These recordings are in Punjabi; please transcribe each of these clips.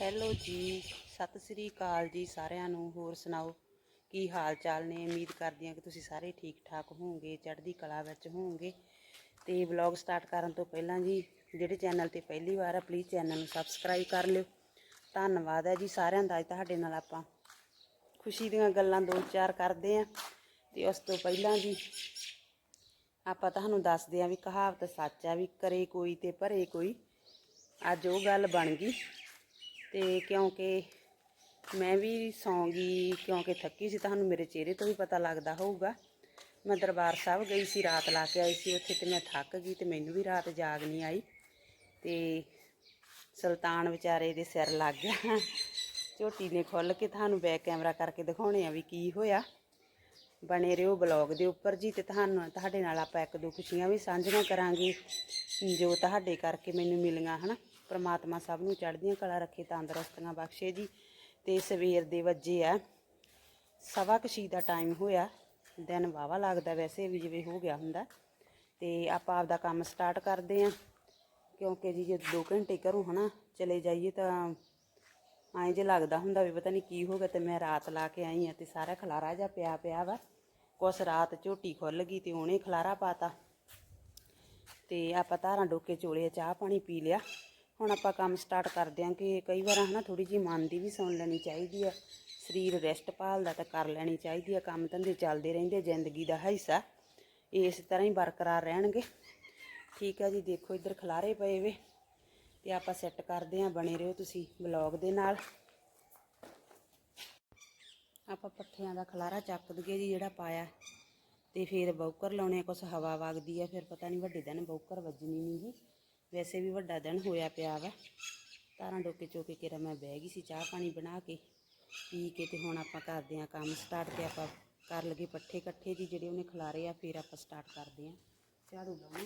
ਹੈਲੋ ਜੀ, ਸਤਿ ਸ੍ਰੀ ਅਕਾਲ ਜੀ ਸਾਰਿਆਂ ਨੂੰ। ਹੋਰ ਸੁਣਾਓ, ਕੀ ਹਾਲ ਚਾਲ ਨੇ? ਉਮੀਦ ਕਰਦੀ ਹਾਂ ਕਿ ਤੁਸੀਂ ਸਾਰੇ ਠੀਕ ਠਾਕ ਹੋਵੋਗੇ, ਚੜ੍ਹਦੀ ਕਲਾ ਵਿੱਚ ਹੋਵੋਗੇ। ਤੇ ਵਲੌਗ ਸਟਾਰਟ ਕਰਨ ਤੋਂ ਪਹਿਲਾਂ ਜੀ, ਜਿਹੜੇ ਚੈਨਲ ਤੇ ਪਹਿਲੀ ਵਾਰ ਆ ਪਲੀਜ਼ ਚੈਨਲ ਨੂੰ ਸਬਸਕ੍ਰਾਈਬ ਕਰ ਲਿਓ। ਧੰਨਵਾਦ ਹੈ ਜੀ ਸਾਰਿਆਂ ਦਾ, ਅੱਜ ਤੁਹਾਡੇ ਨਾਲ ਆਪਾਂ ਖੁਸ਼ੀ ਦੀਆਂ ਗੱਲਾਂ ਦੋ ਚਾਰ ਕਰਦੇ ਆਂ ਤੇ ਉਸ ਤੋਂ ਪਹਿਲਾਂ ਜੀ, ਆਪਾਂ ਤੁਹਾਨੂੰ ਦੱਸਦੇ ਆਂ ਵੀ ਕਹਾਵਤ ਸੱਚ ਆ ਵੀ ਕਰੇ ਕੋਈ ਤੇ ਭਰੇ ਕੋਈ। ਅੱਜ ਉਹ ਗੱਲ ਬਣ ਗਈ। ਤੇ ਕਿਉਂਕਿ ਮੈਂ ਵੀ ਸੌਂਗੀ, ਕਿਉਂਕਿ ਥੱਕੀ ਸੀ, ਤੁਹਾਨੂੰ ਮੇਰੇ ਚਿਹਰੇ ਤੋਂ ਵੀ ਪਤਾ ਲੱਗਦਾ ਹੋਊਗਾ। ਮੈਂ ਦਰਬਾਰ ਸਾਹਿਬ ਗਈ ਸੀ, ਰਾਤ ਲਾ ਕੇ ਆਈ ਸੀ ਉੱਥੇ ਤੇ ਮੈਂ ਥੱਕ ਗਈ ਤੇ ਮੈਨੂੰ ਵੀ ਰਾਤ ਜਾਗ ਨਹੀਂ ਆਈ। ਤੇ ਸੁਲਤਾਨ ਵਿਚਾਰੇ ਦੇ ਸਿਰ ਲੱਗ ਗਿਆ। ਝੋਟੀ ਨੇ ਖੁੱਲ ਕੇ ਤੁਹਾਨੂੰ ਬੈਕ ਕੈਮਰਾ ਕਰਕੇ ਦਿਖਾਉਣੇ ਆ ਵੀ ਕੀ ਹੋਇਆ। ਬਣੇ ਰਹੋ ਬਲੌਗ ਦੇ ਉੱਪਰ ਜੀ ਤੇ ਤੁਹਾਨੂੰ, ਤੁਹਾਡੇ ਨਾਲ ਆਪਾਂ ਇੱਕ ਦੋ ਖੁਸ਼ੀਆਂ ਵੀ ਸਾਂਝੀਆਂ ਕਰਾਂਗੇ। ਜੋ ਤੁਹਾਡੇ ਕਰਕੇ ਮੈਨੂੰ ਮਿਲੀਆਂ, ਹਨਾ? ਪ੍ਰਮਾਤਮਾ ਸਭ ਨੂੰ ਚੜ੍ਹਦੀਆਂ ਕਲਾ ਰੱਖੇ, ਤੰਦਰੁਸਤੀਆਂ ਬਖਸ਼ੇ ਜੀ। ਤੇ ਸਵੇਰ ਦੇ ਵੱਜੇ ਆ। ਸਵਾ ਕਸ਼ੀ ਦਾ ਟਾਈਮ ਹੋਇਆ। ਦਿਨ ਵਾਵਾ ਲੱਗਦਾ ਵੈਸੇ ਵੀ, ਜਿਵੇਂ ਹੋ ਗਿਆ ਹੁੰਦਾ। ਤੇ ਆਪਾਂ ਆਪਦਾ ਕੰਮ ਸਟਾਰਟ ਕਰਦੇ ਆਂ। ਕਿਉਂਕਿ ਜੀ ਜੇ 2 ਘੰਟੇ ਘਰੋਂ ਹਨਾ ਚਲੇ ਜਾਈਏ ਤਾਂ ਐਂ ਜੇ ਲੱਗਦਾ ਹੁੰਦਾ ਵੀ ਪਤਾ ਨਹੀਂ ਕੀ ਹੋ ਗਿਆ ਤੇ ਮੈਂ ਰਾਤ ਲਾ ਕੇ ਆਈ ਆ ਤੇ ਸਾਰਾ ਖਲਾਰਾ ਜਿਹਾ ਪਿਆ ਪਿਆ ਵਾ। ਕੁਛ ਰਾਤ ਝੋਟੀ ਖੁੱਲ ਗਈ ਤੇ ਉਹਨੇ ਖਲਾਰਾ ਪਾਤਾ। ਤੇ ਆਪਾਂ ਧਾਰਾਂ ਡੋਕੇ ਚੋਲੇ ਚਾਹ ਪਾਣੀ ਪੀ ਲਿਆ। ਹੁਣ ਆਪਾਂ ਕੰਮ ਸਟਾਰਟ ਕਰਦੇ ਹਾਂ ਕਿ ਕਈ ਵਾਰ ਹਨਾ ਥੋੜੀ ਜੀ ਮਨ ਦੀ ਵੀ ਸੁਣ ਲੈਣੀ ਚਾਹੀਦੀ ਆ, ਸਰੀਰ ਰੈਸਟ ਭਾਲਦਾ ਤਾਂ ਕਰ ਲੈਣੀ ਚਾਹੀਦੀ ਆ, ਕੰਮ ਧੰਦੇ ਚੱਲਦੇ ਰਹਿੰਦੇ ਜ਼ਿੰਦਗੀ ਦਾ ਹਿੱਸਾ, ਇਸ ਤਰ੍ਹਾਂ ਹੀ ਬਰਕਰਾਰ ਰਹਿਣਗੇ। ਠੀਕ ਹੈ ਜੀ, ਦੇਖੋ ਇੱਧਰ ਖਲਾਰੇ ਪਏ ਵੇ ਤੇ ਆਪਾਂ ਸੈੱਟ ਕਰਦੇ ਹਾਂ, ਬਣੇ ਰਹੋ ਤੁਸੀਂ ਵਲੌਗ ਦੇ ਨਾਲ। ਆਪਾਂ ਪੱਠਿਆਂ ਦਾ ਖਲਾਰਾ ਚੱਕ ਦਈਏ ਜੀ ਜਿਹੜਾ ਪਾਇਆ ਤੇ ਫਿਰ ਬੌਕਰ ਲਾਉਣੇ ਆ, ਕੁਛ ਹਵਾ ਵਗਦੀ ਆ, ਫਿਰ ਪਤਾ ਨਹੀਂ ਵੱਡੇ ਦਿਨ ਬੌਕਰ ਵੱਜਣੀ ਨਹੀਂ ਜੀ ਵੈਸੇ ਵੀ ਵੱਡਾ ਦਿਨ ਹੋਇਆ ਪਿਆ ਵਾ। ਤਾਰਾਂ ਡੋਕੇ ਚੋਕੇ ਕੇ ਮੈਂ ਬਹਿ ਗਈ ਸੀ ਚਾਹ ਪਾਣੀ ਬਣਾ ਕੇ। ਪੀ ਕੇ ਤੇ ਹੁਣ ਆਪਾਂ ਕਰਦੇ ਆਂ ਕੰਮ ਸਟਾਰਟ ਤੇ ਆਪਾਂ ਕਰ ਲਗੇ ਪੱਠੇ ਇਕੱਠੇ ਜੀ ਜਿਹੜੇ ਉਹਨੇ ਖਲਾਰੇ ਆ, ਫਿਰ ਆਪਾਂ ਸਟਾਰਟ ਕਰਦੇ ਆਂ ਝਾੜੂ ਲਾਉਣਾ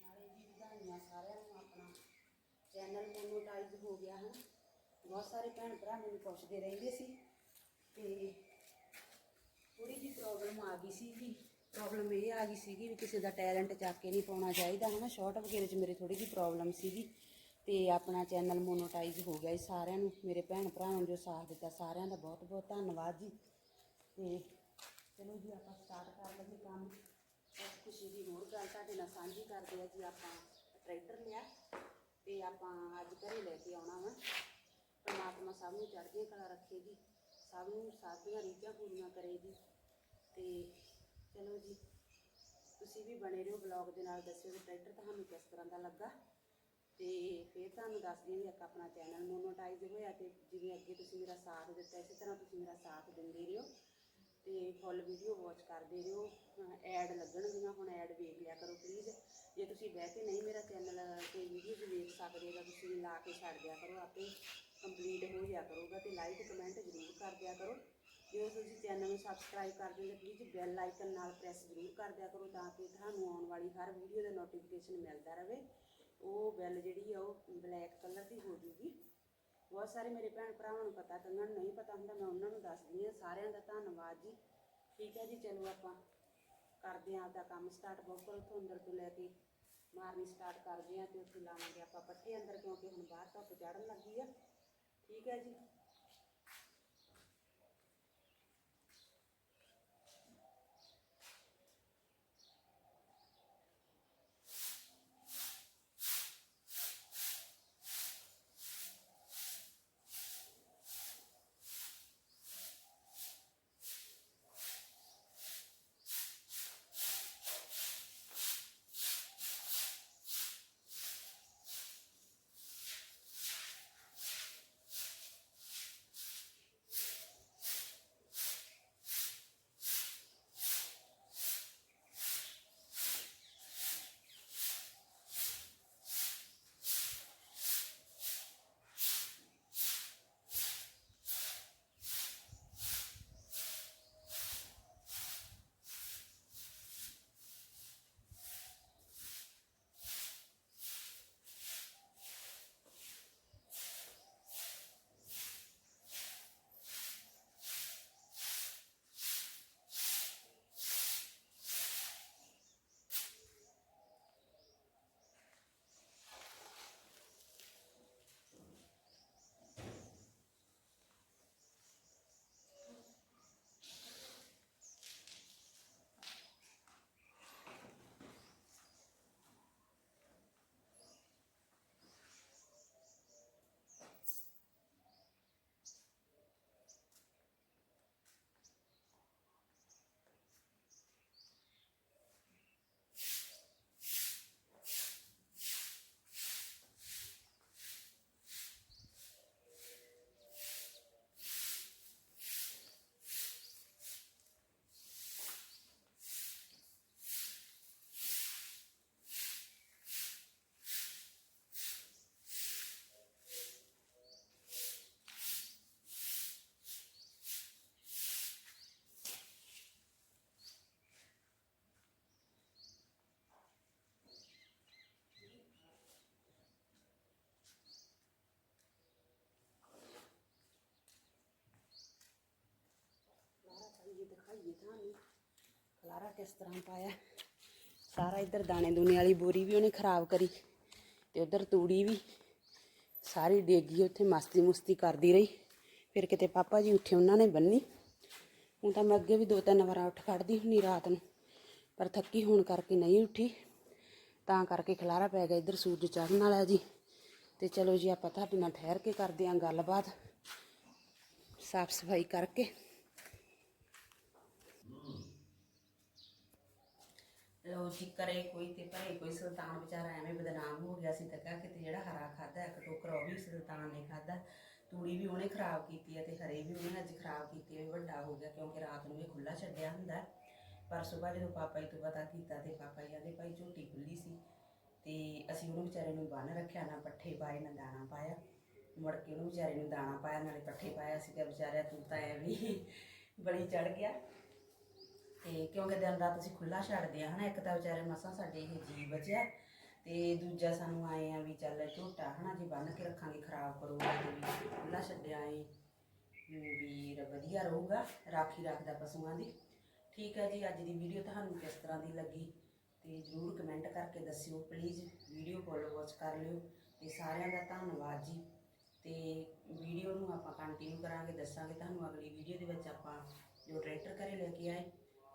ਨਾਲੇ ਜੀ ਵਧਾਈਆਂ ਸਾਰਿਆਂ ਨੂੰ ਆਪਣਾ ਚੈਨਲ ਮੋਨੋਟਾਈਜ਼ ਹੋ ਗਿਆ ਹਨ। ਬਹੁਤ ਸਾਰੇ ਭੈਣ ਭਰਾ ਮੈਨੂੰ ਪੁੱਛਦੇ ਰਹਿੰਦੇ ਸੀ ਤੇ ਥੋੜੀ ਜਿਹੀ ਪ੍ਰੋਬਲਮ ਆ ਗਈ ਸੀ ਜੀ। ਪ੍ਰੋਬਲਮ ਇਹ ਆ ਗਈ ਸੀਗੀ ਵੀ ਕਿਸੇ ਦਾ ਟੈਲੈਂਟ ਚੱਕ ਕੇ ਨਹੀਂ ਪਾਉਣਾ ਚਾਹੀਦਾ ਹਨਾ। ਸ਼ਾਰਟ ਵਗੈਰੇ 'ਚ ਮੇਰੇ ਥੋੜੀ ਜਿਹੀ ਪ੍ਰੋਬਲਮ ਸੀਗੀ ਤੇ ਆਪਣਾ ਚੈਨਲ ਮੋਨੋਟਾਈਜ਼ ਹੋ ਗਿਆ ਜੀ ਸਾਰਿਆਂ ਨੂੰ। ਮੇਰੇ ਭੈਣ ਭਰਾਵਾਂ ਨੂੰ ਜੋ ਸਾਥ ਦਿੱਤਾ ਸਾਰਿਆਂ ਦਾ ਬਹੁਤ ਬਹੁਤ ਧੰਨਵਾਦ ਜੀ। ਤੇ ਚਲੋ ਜੀ ਆਪਾਂ ਸਟਾਰਟ ਕਰ ਲਈਏ ਕੰਮ। ਖੁਸ਼ੀ ਦੀ ਹੋਰ ਗੱਲ ਤੁਹਾਡੇ ਨਾਲ ਸਾਂਝੀ ਕਰਦੇ ਆ ਜੀ, ਆਪਾਂ ਟਰੈਕਟਰ ਲਿਆ। ਤੇ ਆਪਾਂ ਅੱਜ ਘਰੇ ਲੈ ਕੇ ਆਉਣਾ ਵਾ। ਪਰਮਾਤਮਾ ਸਭ ਨੂੰ ਚੜ੍ਹਦੀਆਂ ਕਲਾ ਰੱਖੇ ਜੀ। ਸਭ ਨੂੰ ਸਾਥੀਆਂ ਰੀਝਾਂ ਪੂਰੀਆਂ ਕਰੇ ਜੀ। ਤੇ ਚਲੋ ਜੀ, ਤੁਸੀਂ ਵੀ ਬਣੇ ਰਹੋ ਬਲੌਗ ਦੇ ਨਾਲ, ਦੱਸਿਓ ਕਿ ਟਰੈਕਟਰ ਤੁਹਾਨੂੰ ਕਿਸ ਤਰ੍ਹਾਂ ਦਾ ਲੱਗਾ। ਤੇ ਫਿਰ ਤੁਹਾਨੂੰ ਦੱਸਦੀ ਹਾਂ ਵੀ ਇੱਕ ਆਪਣਾ ਚੈਨਲ ਮੋਨੋਟਾਈਜ਼ ਹੋਇਆ ਤੇ ਜਿਵੇਂ ਅੱਗੇ ਤੁਸੀਂ ਮੇਰਾ ਸਾਥ ਦਿੱਤਾ, ਇਸੇ ਤਰ੍ਹਾਂ ਤੁਸੀਂ ਮੇਰਾ ਸਾਥ ਦਿੰਦੇ ਰਹੋ। ਤੇ ਫੁੱਲ ਵੀਡੀਓ ਵਾਚ ਕਰਦੇ ਰਹੋ। ਐਡ ਲੱਗਣਗੀਆਂ, ਹੁਣ ਐਡ ਵੇਖ ਲਿਆ ਕਰੋ ਪਲੀਜ਼ ਜੇ ਤੁਸੀਂ ਬਹਿ ਕੇ ਨਹੀਂ ਮੇਰਾ ਚੈਨਲ ਤੇ ਵੀਡੀਓਜ਼ ਦੇਖ ਸਕਦੇ ਤਾਂ ਤੁਸੀਂ ਲਾ ਕੇ ਛੱਡ ਦਿਆ ਕਰੋ, ਆਪੇ ਕੰਪਲੀਟ ਹੋ ਜਾ ਕਰੂਗਾ ਤੇ ਲਾਈਕ ਕਮੈਂਟ ਜ਼ਰੂਰ ਕਰ ਦਿਆ ਕਰੋ। ਜੇ ਤੁਸੀਂ ਚੈਨਲ ਨੂੰ ਸਬਸਕ੍ਰਾਈਬ ਕਰ ਦਿਓ ਤਾਂ ਪਲੀਜ਼ ਬੈਲ ਆਈਕਨ ਨਾਲ ਪ੍ਰੈਸ ਜ਼ਰੂਰ ਕਰ ਦਿਆ ਕਰੋ ਤਾਂ ਕਿ ਤੁਹਾਨੂੰ ਆਉਣ ਵਾਲੀ ਹਰ ਵੀਡੀਓ ਦਾ ਨੋਟੀਫਿਕੇਸ਼ਨ ਮਿਲਦਾ ਰਹੇ। ਉਹ ਬੈਲ ਜਿਹੜੀ ਆ, ਉਹ ਬਲੈਕ ਕਲਰ ਦੀ ਹੋ ਜੂਗੀ। ਬਹੁਤ ਸਾਰੇ ਮੇਰੇ ਭੈਣ ਭਰਾਵਾਂ ਨੂੰ ਪਤਾ ਕਈਆਂ ਨੂੰ ਨਹੀਂ ਪਤਾ ਹੁੰਦਾ, ਮੈਂ ਉਹਨਾਂ ਨੂੰ ਦੱਸਦੀ ਹਾਂ। ਸਾਰਿਆਂ ਦਾ ਧੰਨਵਾਦ ਜੀ। ਠੀਕ ਹੈ ਜੀ, ਚਲੋ ਆਪਾਂ ਕਰਦੇ ਹਾਂ ਆਪਦਾ ਕੰਮ ਸਟਾਰਟ ਬੋਕਰ ਉੱਥੋਂ ਅੰਦਰ ਤੋਂ ਲੈ ਕੇ ਮਾਰਨੀ ਸਟਾਰਟ ਕਰਦੇ ਹਾਂ ਤੇ ਉੱਥੇ ਲਾਵਾਂਗੇ ਆਪਾਂ ਪੱਠੇ ਅੰਦਰ ਕਿਉਂਕਿ ਹੁਣ ਬਾਹਰ ਧੁੱਪ ਚੜਨ ਲੱਗੀ ਆ। ਠੀਕ ਹੈ ਜੀ। ਪਾਈਏ ਦਿਖਾਈਏ ਤੁਹਾਨੂੰ ਖਲਾਰਾ ਕਿਸ ਤਰ੍ਹਾਂ ਪਾਇਆ? ਸਾਰਾ ਇੱਧਰ ਦਾਣੇ ਦੂਨੇ ਵਾਲੀ ਬੋਰੀ ਵੀ ਉਹਨੇ ਖਰਾਬ ਕਰੀ ਤੇ ਉਧਰ ਤੂੜੀ ਵੀ। ਸਾਰੀ ਡੇਗੀ ਉੱਥੇ, ਮਸਤੀ ਮੁਸਤੀ ਕਰਦੀ ਰਹੀ। ਫਿਰ ਕਿਤੇ ਪਾਪਾ ਜੀ ਉੱਠੇ, ਉਹਨਾਂ ਨੇ ਬੰਨੀ। ਹੁਣ ਤਾਂ ਮੈਂ ਅੱਗੇ ਵੀ ਦੋ ਤਿੰਨ ਵਾਰ ਉੱਠ ਖੜਦੀ ਹੁੰਨੀ ਰਾਤ ਨੂੰ, ਪਰ ਥੱਕੀ ਹੋਣ ਕਰਕੇ ਨਹੀਂ ਉੱਠੀ। ਤਾਂ ਕਰਕੇ ਖਲਾਰਾ ਪੈ ਗਿਆ ਇੱਧਰ ਸੂਰਜ ਚੜ੍ਹਨ ਵਾਲਾ ਜੀ। ਤੇ ਚਲੋ ਜੀ, ਆਪਾਂ ਤੁਹਾਡੇ ਨਾਲ ਠਹਿਰ ਕੇ ਕਰਦੇ ਆਂ ਗੱਲਬਾਤ। ਸਾਫ਼ ਸਫ਼ਾਈ ਕਰਕੇ। ਲੋ ਜੀ, ਕਰੇ ਕੋਈ ਤੇ ਭਰੇ ਕੋਈ ਸੁਲਤਾਨ ਵਿਚਾਰਾ ਐਵੇਂ ਬਦਨਾਮ ਹੋ ਗਿਆ ਸੀ ਤਾਂ ਕਿਤੇ ਜਿਹੜਾ ਹਰਾ ਖਾਦਾ ਇੱਕ ਟੋਕਰਾ ਉਹ ਵੀ ਸੁਲਤਾਨ ਨੇ ਖਾਦਾ ਤੂੜੀ ਵੀ ਉਹਨੇ ਖਰਾਬ ਕੀਤੀ ਹੈ ਤੇ ਹਰੇ ਵੀ ਉਹਨੇ ਅੱਜ ਖਰਾਬ ਕੀਤੇ ਹੋਏ, ਵੱਡਾ ਹੋ ਗਿਆ ਕਿਉਂਕਿ ਰਾਤ ਨੂੰ ਇਹ ਖੁੱਲਾ ਛੱਡਿਆ ਹੁੰਦਾ ਪਰ ਸਵੇਰ ਜਦੋਂ ਪਾਪਾ ਜੀ ਤੋਂ ਪਤਾ ਕੀਤਾ ਤੇ ਪਾਪਾ ਜੀ ਕਹਿੰਦੇ ਭਾਈ ਝੋਟੀ ਖੁੱਲੀ ਸੀ ਤੇ ਅਸੀਂ ਉਹਨੂੰ ਵਿਚਾਰੇ ਨੂੰ ਬੰਨ ਰੱਖਿਆ, ਨਾ ਪੱਠੇ ਪਾਏ, ਨਾ ਦਾਣਾ ਪਾਇਆ। ਮੁੜ ਕੇ ਉਹਨੂੰ ਵਿਚਾਰੇ ਨੂੰ ਦਾਣਾ ਪਾਇਆ, ਨਾਲੇ ਪੱਠੇ ਪਾਇਆ ਸੀ ਤੇ ਵਿਚਾਰਿਆ ਤੂੰ ਤਾਂ ਐਵੇਂ ਬੜੀ ਚੜ ਗਿਆ। ਤੇ ਕਿਉਂਕਿ ਦਿਨ ਰਾਤ ਅਸੀਂ ਖੁੱਲਾ ਛੱਡਦੇ ਆ, ਹਨਾ? ਇੱਕ ਤਾਂ ਵਿਚਾਰੇ ਮਸਾਂ ਸਾਡੇ ਇਹ ਜੀ ਬਚਿਆ ਤੇ ਦੂਜਾ ਸਾਨੂੰ ਆਏ ਆ ਵੀ ਚੱਲ ਝੋਟਾ, ਹਨਾ, ਜੀ ਬੰਨ ਕੇ ਰੱਖਾਂਗੇ ਖਰਾਬ ਕਰੂਗਾ ਤੇ ਵੀ ਖੁੱਲਾ ਛੱਡਿਆ ਏ। ਵੀ ਵਧੀਆ ਰਹੂਗਾ, ਰਾਖੀ ਰੱਖਦਾ ਪਸ਼ੂਆਂ ਦੀ। ਠੀਕ ਹੈ ਜੀ, ਅੱਜ ਦੀ ਵੀਡੀਓ ਤੁਹਾਨੂੰ ਕਿਸ ਤਰ੍ਹਾਂ ਦੀ ਲੱਗੀ? ਤੇ ਜਰੂਰ ਕਮੈਂਟ ਕਰਕੇ ਦੱਸਿਓ ਪਲੀਜ਼ ਵੀਡੀਓ ਫੋਲੋ ਵਾਚ ਕਰ ਲਿਓ। ਤੇ ਸਾਰਿਆਂ ਦਾ ਧੰਨਵਾਦ ਜੀ। ਤੇ ਵੀਡੀਓ ਨੂੰ ਆਪਾਂ ਕੰਟੀਨਿਊ ਕਰਾਂਗੇ, ਦੱਸਾਂਗੇ ਤੁਹਾਨੂੰ ਅਗਲੀ ਵੀਡੀਓ ਦੇ ਵਿੱਚ ਆਪਾਂ ਜੋ ਟਰੈਕਟਰ ਘਰੇ ਲੈ ਕੇ ਆਏ